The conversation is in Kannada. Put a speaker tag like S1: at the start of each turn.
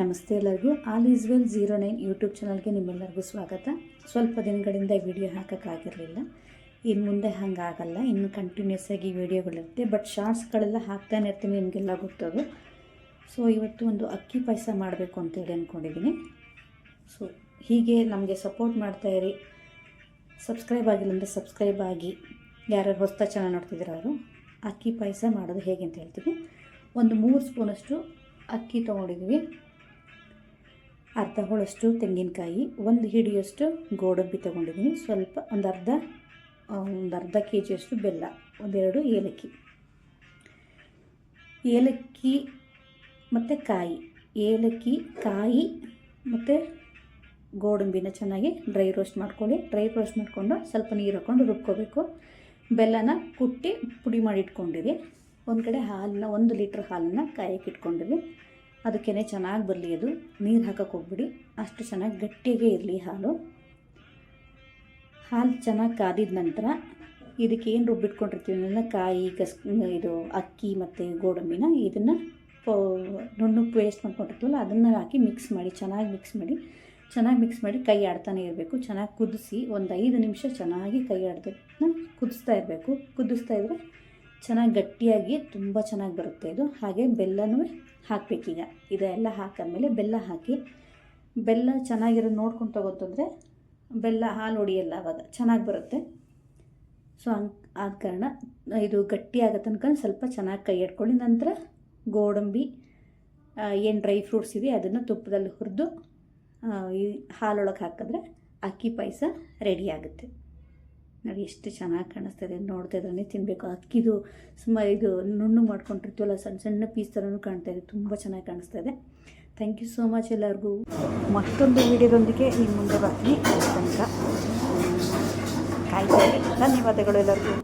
S1: ನಮಸ್ತೆ ಎಲ್ಲರಿಗೂ. All is well zero nine YouTube ಚಾನಲ್ಗೆ ನಿಮ್ಮೆಲ್ಲರಿಗೂ ಸ್ವಾಗತ. ಸ್ವಲ್ಪ ದಿನಗಳಿಂದ ವಿಡಿಯೋ ಹಾಕೋಕ್ಕಾಗಿರಲಿಲ್ಲ. ಇನ್ನು ಮುಂದೆ ಹಾಗಾಗಲ್ಲ. ಇನ್ನು ಕಂಟಿನ್ಯೂಸ್ ಆಗಿ ವಿಡಿಯೋಗಳಿರುತ್ತೆ. ಬಟ್ ಶಾರ್ಟ್ಸ್ಗಳೆಲ್ಲ ಹಾಕ್ತಾನೆ ಇರ್ತೀನಿ, ನಿಮಗೆಲ್ಲ ಗೊತ್ತದು. ಸೊ ಇವತ್ತು ಒಂದು ಅಕ್ಕಿ ಪಾಯಸ ಮಾಡಬೇಕು ಅಂತೇಳಿ ಅಂದ್ಕೊಂಡಿದ್ದೀನಿ ಸೊ ಹೀಗೆ ನಮಗೆ ಸಪೋರ್ಟ್ ಮಾಡ್ತಾಯಿರಿ ಸಬ್ಸ್ಕ್ರೈಬ್ ಆಗಿಲ್ಲ ಅಂದರೆ ಸಬ್ಸ್ಕ್ರೈಬ್ ಆಗಿ. ಯಾರ್ಯಾರು ಹೊಸ ಚಾನಲ್ ನೋಡ್ತಿದ್ದೀರ ಅವರು, ಅಕ್ಕಿ ಪಾಯಸ ಮಾಡೋದು ಹೇಗೆ ಅಂತ ಹೇಳ್ತೀವಿ ಒಂದು ಮೂರು ಸ್ಪೂನಷ್ಟು ಅಕ್ಕಿ ತೊಗೊಂಡಿದ್ವಿ. ಅರ್ಧ ಹೋಳಷ್ಟು ತೆಂಗಿನಕಾಯಿ, ಒಂದು ಹಿಡಿಯಷ್ಟು ಗೋಡಂಬಿ ತೊಗೊಂಡಿದ್ದೀನಿ. ಸ್ವಲ್ಪ ಒಂದು ಅರ್ಧ ಒಂದು ಅರ್ಧ ಕೆ ಜಿಯಷ್ಟು ಬೆಲ್ಲ, ಒಂದೆರಡು ಏಲಕ್ಕಿ. ಏಲಕ್ಕಿ ಮತ್ತು ಕಾಯಿ. ಏಲಕ್ಕಿ, ಕಾಯಿ ಮತ್ತು ಗೋಡಂಬಿನ ಚೆನ್ನಾಗಿ ಡ್ರೈ ರೋಸ್ಟ್ ಮಾಡ್ಕೊಳ್ಳಿ. ಡ್ರೈ ರೋಸ್ಟ್ ಮಾಡಿಕೊಂಡು ಸ್ವಲ್ಪ ನೀರು ಹಾಕ್ಕೊಂಡು ರುಬ್ಕೋಬೇಕು. ಬೆಲ್ಲನ ಕುಟ್ಟಿ ಪುಡಿ ಮಾಡಿ ಇಟ್ಕೊಂಡಿರಿ. ಒಂದು ಕಡೆ ಹಾಲನ್ನ ಒಂದು ಲೀಟ್ರ್ ಹಾಲನ್ನ ಕಾಯಕ್ಕೆ ಇಟ್ಕೊಂಡಿರಿ. ಅದಕ್ಕೇ ಚೆನ್ನಾಗಿ ಬರಲಿ ಅದು. ನೀರು ಹಾಕಕ್ಕೆ ಹೋಗ್ಬಿಡಿ. ಅಷ್ಟು ಚೆನ್ನಾಗಿ ಗಟ್ಟಿಗೆ ಇರಲಿ ಹಾಲು. ಹಾಲು ಚೆನ್ನಾಗಿ ಕಾದಿದ ನಂತರ ಇದಕ್ಕೆ ಏನು ರುಬ್ಬಿಟ್ಕೊಂಡಿರ್ತೀವಿ ಅಂದರೆ ಕಾಯಿ ಕಸ್, ಇದು ಅಕ್ಕಿ ಮತ್ತು ಗೋಡಂಬಿನ ಇದನ್ನು ನುಣ್ಣು ಪೇಸ್ಟ್ ಮಾಡ್ಕೊಂಡಿರ್ತೀವಲ್ಲ, ಅದನ್ನು ಹಾಕಿ ಮಿಕ್ಸ್ ಮಾಡಿ, ಚೆನ್ನಾಗಿ ಮಿಕ್ಸ್ ಮಾಡಿ, ಚೆನ್ನಾಗಿ ಮಿಕ್ಸ್ ಮಾಡಿ ಕೈ ಆಡ್ತಾನೆ ಇರಬೇಕು. ಚೆನ್ನಾಗಿ ಕುದಿಸಿ ಒಂದು ಐದು ನಿಮಿಷ ಚೆನ್ನಾಗಿ ಕೈ ಆಡ್ದನ್ನ ಕುದಿಸ್ತಾ ಇರಬೇಕು. ಕುದಿಸ್ತಾ ಇದ್ದರೆ ಚೆನ್ನಾಗಿ ಗಟ್ಟಿಯಾಗಿ ತುಂಬ ಚೆನ್ನಾಗಿ ಬರುತ್ತೆ ಇದು. ಹಾಗೆ ಬೆಲ್ಲನೂ ಹಾಕಬೇಕೀಗ. ಇದೆಲ್ಲ ಹಾಕಾದ್ಮೇಲೆ ಬೆಲ್ಲ ಹಾಕಿ, ಬೆಲ್ಲ ಚೆನ್ನಾಗಿರೋದು ನೋಡ್ಕೊಂಡು ತಗೋತಂದರೆ ಬೆಲ್ಲ ಹಾಲು ಹೊಡಿಯಲ್ಲ ಆವಾಗ ಚೆನ್ನಾಗಿ ಬರುತ್ತೆ. ಸೊ ಹಂಗೆ, ಆದ ಕಾರಣ ಇದು ಗಟ್ಟಿ ತನಕ ಸ್ವಲ್ಪ ಚೆನ್ನಾಗಿ ಕೈ ಇಟ್ಕೊಳ್ಳಿ ನಂತರ ಗೋಡಂಬಿ ಏನು ಡ್ರೈ ಫ್ರೂಟ್ಸ್ ಇವೆ ಅದನ್ನು ತುಪ್ಪದಲ್ಲಿ ಹುರಿದು ಈ ಹಾಲೊಳಗೆ ಹಾಕಿದ್ರೆ ಅಕ್ಕಿ ಪಾಯಸ ರೆಡಿ ಆಗುತ್ತೆ. ನೋಡಿ ಎಷ್ಟು ಚೆನ್ನಾಗಿ ಕಾಣಿಸ್ತದೆ ನೋಡ್ತಾ ಇದ್ರೆ ತಿನ್ನಬೇಕು ಅಕ್ಕಿದು ಸುಮಾರು ಇದು ನುಣ್ಣು ಮಾಡ್ಕೊಂಡಿರ್ತೀವಲ್ಲ, ಸಣ್ಣ ಸಣ್ಣ ಪೀಸ್ ಥರನೂ ಕಾಣ್ತಾ ಇದೆ, ತುಂಬ ಚೆನ್ನಾಗಿ ಕಾಣಿಸ್ತಾ ಇದೆ. ಥ್ಯಾಂಕ್ ಯು ಸೋ ಮಚ್ ಎಲ್ಲರಿಗೂ. ಮತ್ತೊಂದು ವಿಡಿಯೋದೊಂದಿಗೆ ನಿಮ್ಮ ಮುಂದೆ ಬರ್ತೀನಿ. ತನಕ ಕಾಯ್ತಾ ಧನ್ಯವಾದಗಳು ಎಲ್ಲರಿಗೂ.